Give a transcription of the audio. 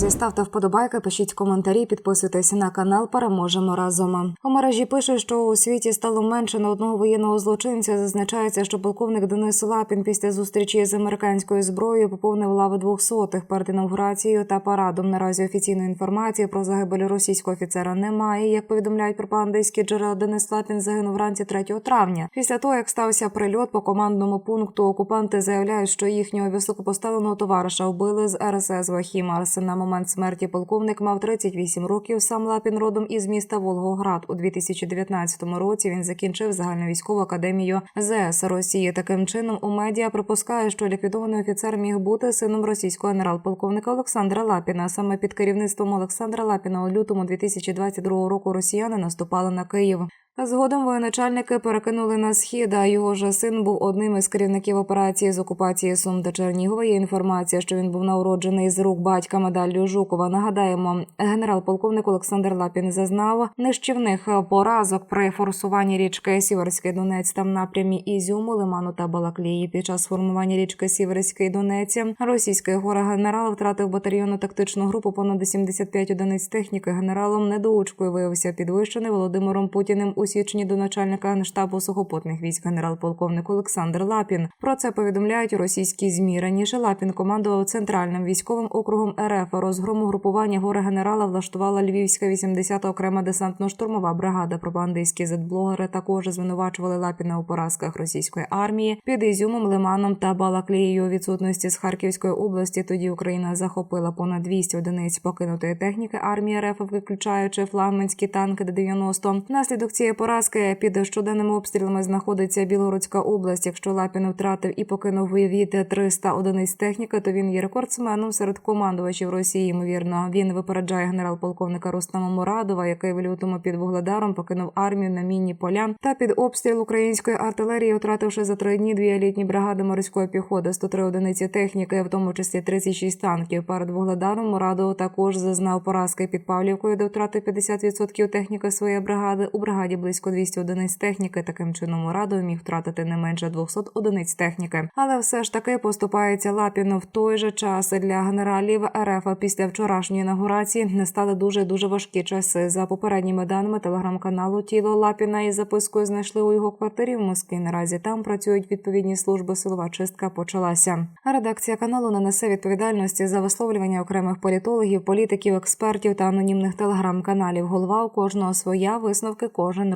друзі, ставте вподобайки, пишіть коментарі, підписуйтесь на канал. Переможемо разом. У мережі пишуть, що у світі стало менше на одного воєнного злочинця. Зазначається, що полковник Денис Лапін після зустрічі з американською зброєю поповнив лави двохсотих перед інаугурацією та парадом. Наразі офіційної інформації про загибель російського офіцера немає. Як повідомляють пропагандистські джерела, Денис Лапін загинув вранці 3 травня. Після того, як стався прильот по командному пункту, окупанти заявляють, що їхнього високопоставленого товариша вбили з РСС Вахімарс. На момент смерті полковник мав 38 років. Сам Лапін родом із міста Волгоград. У 2019 році він закінчив загальновійськову академію ЗС Росії. Таким чином у медіа припускає, що ліквідований офіцер міг бути сином російського генерал-полковника Олександра Лапіна. Саме під керівництвом Олександра Лапіна у лютому 2022 року росіяни наступали на Київ. Згодом воєначальники перекинули на схід, а його ж син був одним із керівників операції з окупації Сум та Чернігова. Є інформація, що він був народжений з рук батька медаллю Жукова. Нагадаємо, генерал-полковник Олександр Лапін зазнав нищівних поразок при форсуванні річки Сіверський Донець там напрямі Ізюму, Лиману та Балаклії. Під час формування річки Сіверський Донець російський гора генерал втратив батальйонну тактичну групу понад 75 одиниць техніки. Генералом недоучкою виявився підвищений Володимиром Путіним у січні до начальника генштабу сухопутних військ генерал-полковник Олександр Лапін. Про це повідомляють російські змі. Раніше Лапін командував центральним військовим округом РФ. Розгрому групування горе генерала влаштувала Львівська 80-та окрема десантно-штурмова бригада. Пропагандистські зетблогери також звинувачували Лапіна у поразках російської армії під Ізюмом, Лиманом та Балаклією у відсутності з Харківської області. Тоді Україна захопила понад 200 одиниць покинутої техніки армії РФ, включаючи флагманські танки Д-90. Внаслідок цієї поразки під щоденними обстрілами знаходиться Білгородська область. Якщо Лапін втратив і покинув від 300 одиниць техніки, то він є рекордсменом серед командувачів Росії. Ймовірно, він випереджає генерал-полковника Рустама Мурадова, який в лютому під Вугледаром покинув армію на мінні поля та під обстріл української артилерії, втративши за три дні дві елітні бригади морської піхоти, 103 одиниці техніки, в тому числі 36 танків. Перед Вугледаром Мурадов також зазнав поразки під Павлівкою, де втратив 50% техніки своєї бригади. У бригаді близько 200 одиниць техніки. Таким чином Мурадов міг втратити не менше 200 одиниць техніки. Але все ж таки поступається Лапіну в той же час для генералів РФ після вчорашньої інаугурації не стали дуже дуже важкі часи. За попередніми даними телеграм-каналу тіло Лапіна із запискою знайшли у його квартирі в Москві. Наразі там працюють відповідні служби. Силова чистка почалася. Редакція каналу не несе відповідальності за висловлювання окремих політологів, політиків, експертів та анонімних телеграм-каналів. Голова у кожного своя висновки кожен